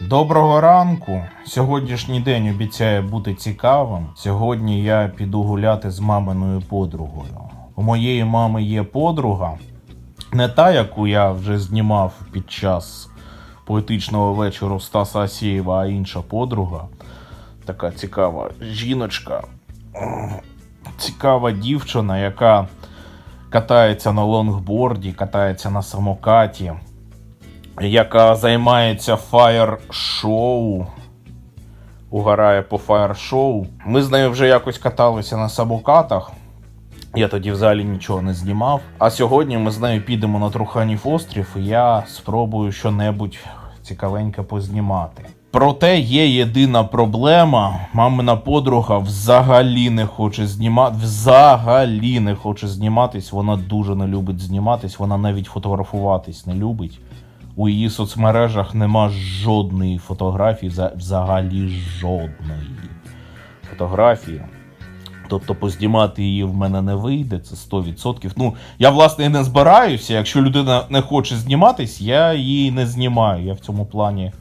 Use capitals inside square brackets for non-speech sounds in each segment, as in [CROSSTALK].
Доброго ранку. Сьогоднішній день обіцяє бути цікавим. Сьогодні я піду гуляти з маминою подругою. У моєї мами є подруга, не та, яку я вже знімав під час поетичного вечору Стаса Асєєва, а інша подруга. Така цікава жіночка. Цікава дівчина, яка катається на лонгборді, катається на самокаті, яка займається фаєр-шоу. Угорає по фаєр-шоу. Ми з нею вже якось каталися на самокатах. Я тоді взагалі нічого не знімав. А сьогодні ми з нею підемо на Труханів острів, і я спробую що-небудь цікавеньке познімати. Проте є єдина проблема. Мамина подруга взагалі не хоче знімати. Взагалі не хоче зніматись. Вона дуже не любить зніматись, вона навіть фотографуватись не любить. У її соцмережах нема жодної фотографії, за- взагалі жодної фотографії. Тобто поздімати її в мене не вийде, це 100%. Ну, я власне і не збираюся. Якщо людина не хоче зніматись, я її не знімаю. Я в цьому плані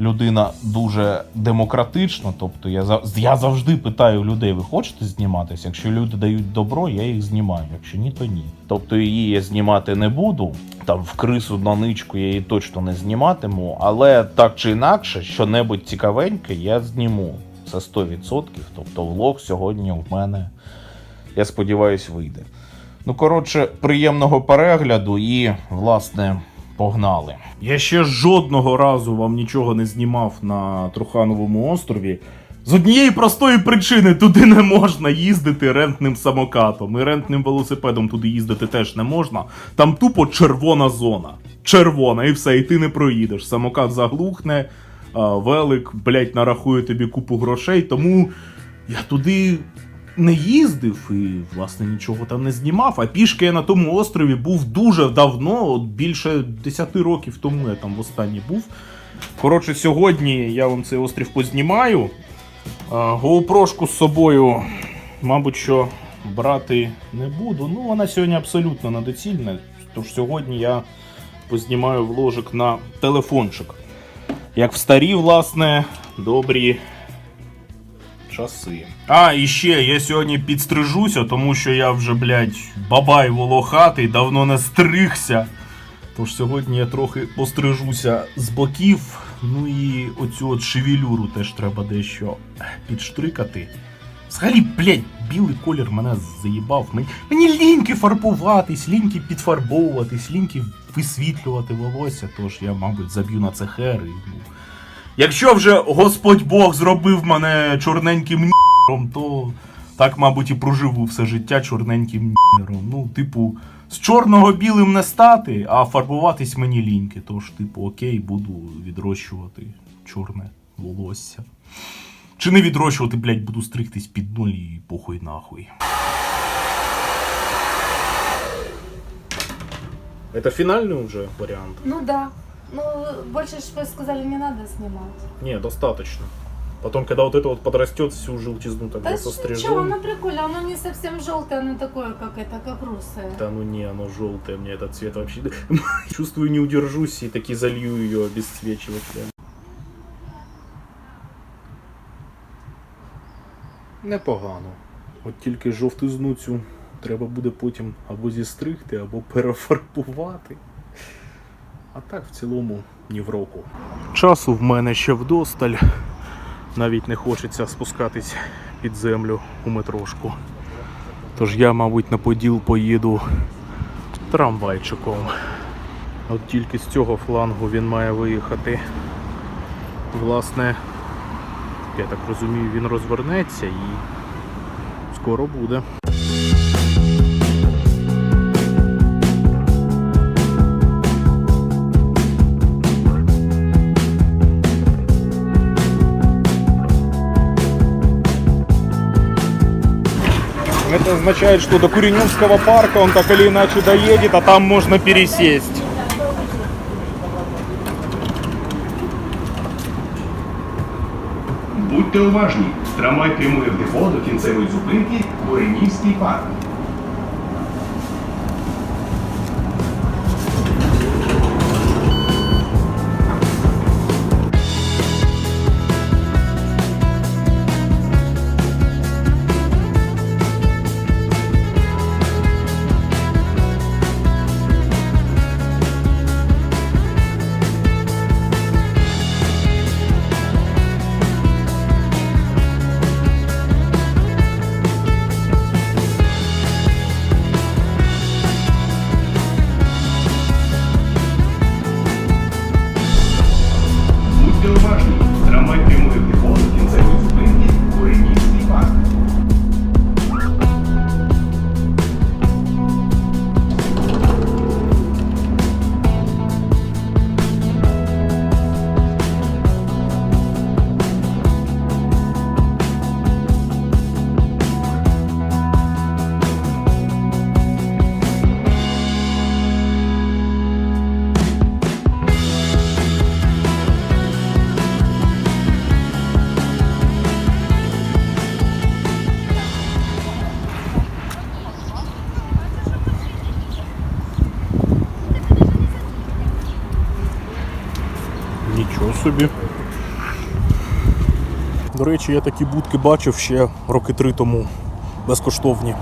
людина дуже демократична. Тобто я, я завжди питаю людей: ви хочете зніматися? Якщо люди дають добро, я їх знімаю. Якщо ні, то ні. Тобто її я знімати не буду. Там в крису на ничку я її точно не зніматиму, але так чи інакше, що-небудь цікавеньке я зніму. Це 100%. Тобто влог сьогодні в мене, я сподіваюсь, вийде. Ну, коротше, приємного перегляду і, власне, погнали. Я ще жодного разу вам нічого не знімав на Трухановому острові. З однієї простої причини туди не можна їздити рентним самокатом. І рентним велосипедом туди їздити теж не можна. Там тупо червона зона. Червона, і все, і ти не проїдеш. Самокат заглухне, велик, блять, нарахує тобі купу грошей. Тому я туди не їздив і, власне, нічого там не знімав. А пішки я на тому острові був дуже давно, от більше 10 років тому я там востаннє був. Коротше, сьогодні я вам цей острів познімаю. GoPro-шку з собою, мабуть, що брати не буду. Ну, вона сьогодні абсолютно недоцільна. Тож сьогодні я познімаю вложик на телефончик. Як в старі, власне, добрі часи. А, і ще я сьогодні підстрижуся, тому що я вже, блядь, бабай волохатий, давно не стригся. Тож сьогодні я трохи пострижуся з боків. Ну і оцю от шевелюру теж треба дещо підштрикати. Взагалі, блядь, білий колір мене заїбав. Мені, мені ліньки фарбуватись, ліньки підфарбовуватись, ліньки висвітлювати волосся, тож я, мабуть, заб'ю на це хер і ну. Якщо вже Господь Бог зробив мене чорненьким ніром, то так, мабуть, і проживу все життя чорненьким ніром. Ну, типу, з чорного білим не стати, а фарбуватись мені ліньки. Тож, типу, окей, буду відрощувати чорне волосся. Чи не відрощувати, блядь, буду стригтись під нуль і похуй нахуй. Это финальный уже вариант? Ну да. Ну, больше ж вы сказали, не надо снимать. Не, достаточно. Потом, когда вот это вот подрастет, всю желтизну тогда Да сострижем. ничего, оно прикольно, оно не совсем желтое, оно такое, как это, как русое. Да ну не, оно желтое, мне этот цвет вообще... [LAUGHS] Чувствую, не удержусь и таки залью ее обесцвечивать. прям. Непогано. От тільки жовтизну цю треба буде потім або зістригти, або перефарбувати. А так в цілому ні в року. Часу в мене ще вдосталь. Навіть не хочеться спускатись під землю у метрошку. Тож я, мабуть, на поділ поїду трамвайчиком. От тільки з цього флангу він має виїхати. Власне, я так розумію, він розвернеться і скоро буде. Это означает, что до Куреневского парка он так или иначе доедет, а там можно пересесть. Будьте уважні, трамвай прямує в депо до кінцевої зупинки Буренівський парк. Нічого собі. До речі, я такі будки бачив ще роки три тому. Безкоштовні.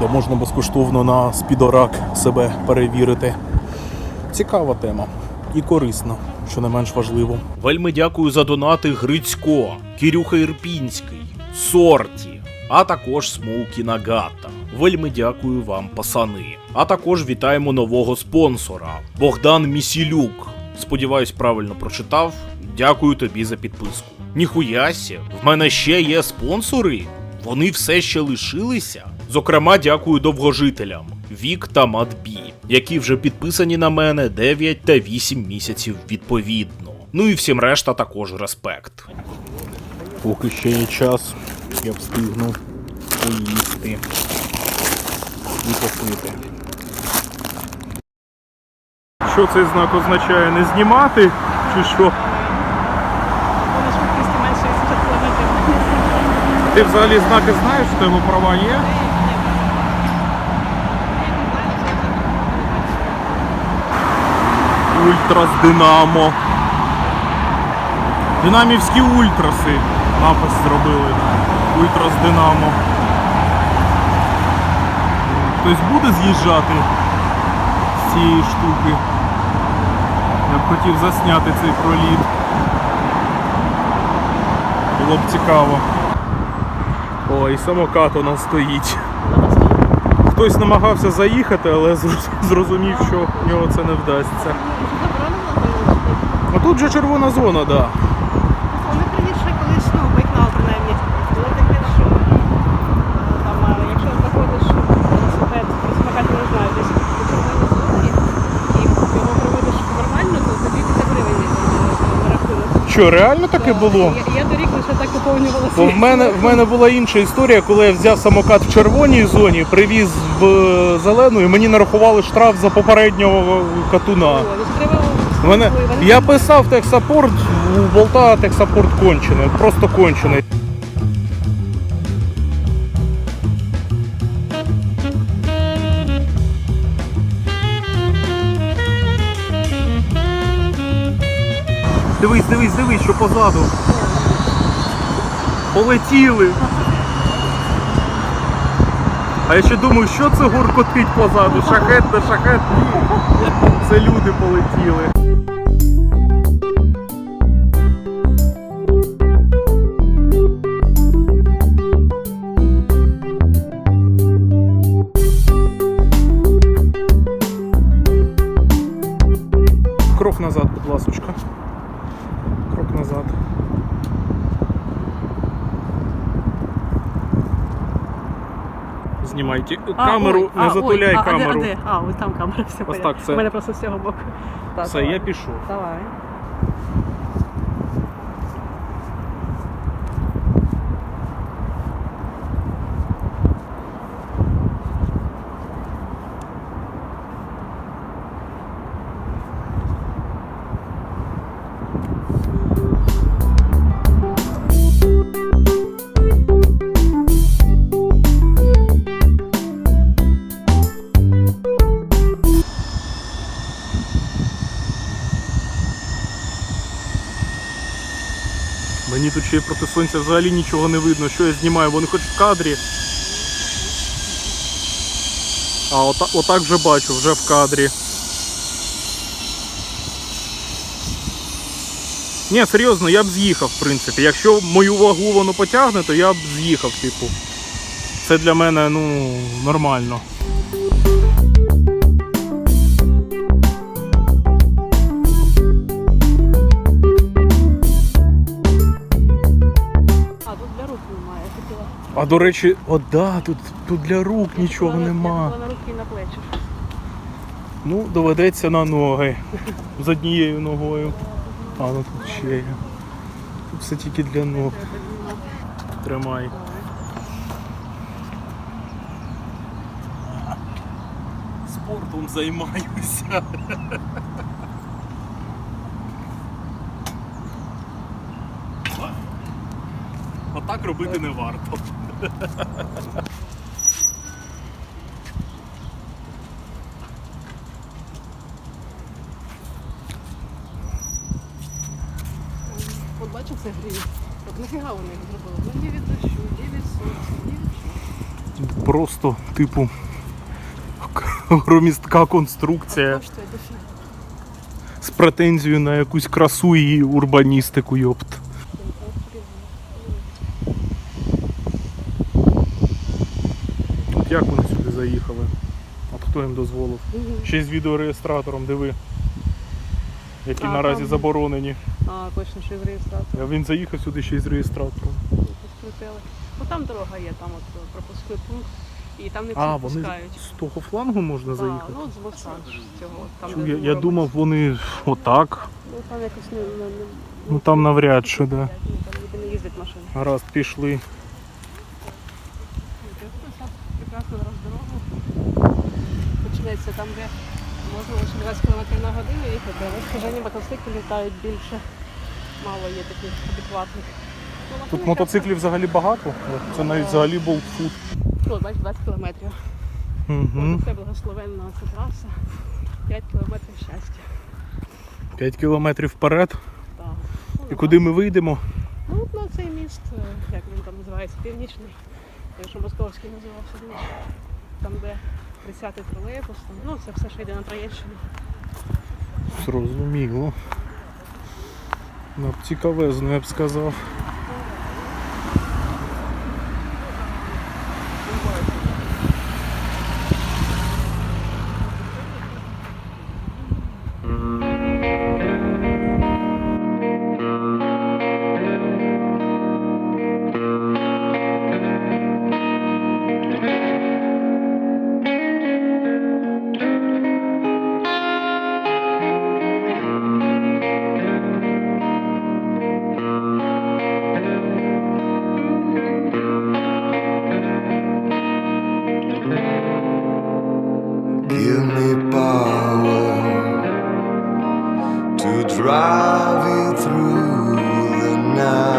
Де можна безкоштовно на спідорак себе перевірити. Цікава тема. І корисна, що не менш важливо. Вельми дякую за донати Грицько, Кірюха Ірпінський, Сорті, а також Смоукі Нагата. Вельми дякую вам, пасани. А також вітаємо нового спонсора Богдан Місілюк. Сподіваюсь, правильно прочитав. Дякую тобі за підписку. Ніхуясі, в мене ще є спонсори. Вони все ще лишилися. Зокрема, дякую довгожителям Вік та Матбі, які вже підписані на мене 9 та 8 місяців відповідно. Ну і всім решта також респект. Поки ще є час, я встигну поїсти і попити. Що цей знак означає? Не знімати? Чи що? на швидкості менше 60 км. Ти взагалі знаки знаєш, що тебе права є? Ультрас Динамо. Динамівські ультраси. Напис зробили. Ультрас Динамо. Хтось буде з'їжджати з цієї штуки. Я б хотів засняти цей проліт. Було б цікаво. О, і самокат у нас стоїть. Хтось намагався заїхати, але зрозумів, що в нього це не вдасться. А тут же червона зона, так. Да. Вони раніше колись ну, байкнал принаймні. Було таке, що е, там, е, якщо заходиш велосипед, про самокат не знаю, десь по червоній зоні, і його проводиш нормально, то тобі 50 гривень йде на рахунок. Що, реально таке було? Я, я торік лише так поповнювала Бо в мене, в мене була інша історія, коли я взяв самокат в червоній зоні, привіз в е, зелену, і мені нарахували штраф за попереднього катуна. Треба Мене, я писав техсапорт, у болта техсапорт кончений, просто кончений. Дивись, дивись, дивись, що позаду. Полетіли. А я ще думаю, що це гуркотить позаду? Шахет на шахет. Це люди полетіли. Крок назад, будь ласочка. Крок назад. Знімайте камеру, не затуляй а, камеру. А, де, а, ось там камера, [LAUGHS] все Ось так, це- У мене просто з цього боку. Так, Все, давай. я пішов. Давай. Ще й проти сонця взагалі нічого не видно, що я знімаю, вони хоч в кадрі. А, ота, отак вже бачу, вже в кадрі. Ні, серйозно, я б з'їхав, в принципі. Якщо мою вагу воно потягне, то я б з'їхав, типу. Це для мене, ну, нормально. А до речі, о, да, тут, тут для рук нічого Я нема. була на руки і на плечі. Ну, доведеться на ноги. З однією ногою. А, ну тут ще є. Тут все тільки для ног. Тримай. Спортом займаюся. Отак робити не варто. От бачу, це гріє. От нафіга вони їх зробили? Ну ні від дощу, ні від сонця, ні від чого. Просто, типу, громістка конструкція Коштує дофіга. з претензією на якусь красу і урбаністику, йопт. От як вони сюди заїхали? От хто їм дозволив? Ще з відеореєстратором, диви. Які А, наразі там- заборонені. А, точно, що з реєстратором. А він заїхав сюди ще й з реєстратором. Скрутили. Ну там дорога є, там от пропускний пункт. І там не А, вони з того флангу можна А, заїхати? ну, з моста цього. Там, Чу, я, я думав, вони отак. Ну там якось не... не, не Ну там навряд чи, да. Ну, там не їздять машини. Гаразд, пішли. Починається там, де можна лише 20 км на годину їхати, але скажені мотоцикли літають більше. Мало є таких адекватних. Ну, Тут мотоциклів взагалі багато. Це навіть взагалі болтфуд. Ну, бачиш, 20 кілометрів. Угу. Це благословенна ця траса. 5 кілометрів щастя. 5 кілометрів вперед. Так. Ну, І куди ми вийдемо? Ну, на цей міст, е, як він там називається, північний, якщо московський називався. Там, де 30-й тролейбус, там, ну це все, що йде на Троєщину. Зрозуміло. Цікавезно, я б сказав. Give me power to drive you through the night,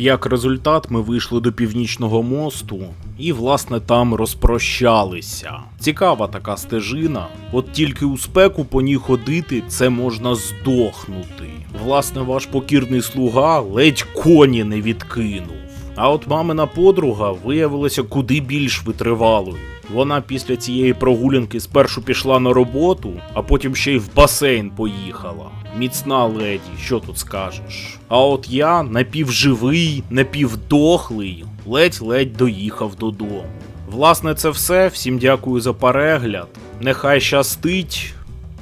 Як результат, ми вийшли до північного мосту і, власне, там розпрощалися. Цікава така стежина. От тільки у спеку по ній ходити це можна здохнути. Власне, ваш покірний слуга ледь коні не відкинув. А от мамина подруга виявилася куди більш витривалою. Вона після цієї прогулянки спершу пішла на роботу, а потім ще й в басейн поїхала. Міцна леді, що тут скажеш. А от я напівживий, напівдохлий, ледь-ледь доїхав додому. Власне, це все. Всім дякую за перегляд. Нехай щастить.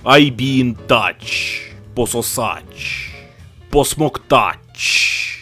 I be in touch. Пососач. Посмоктач.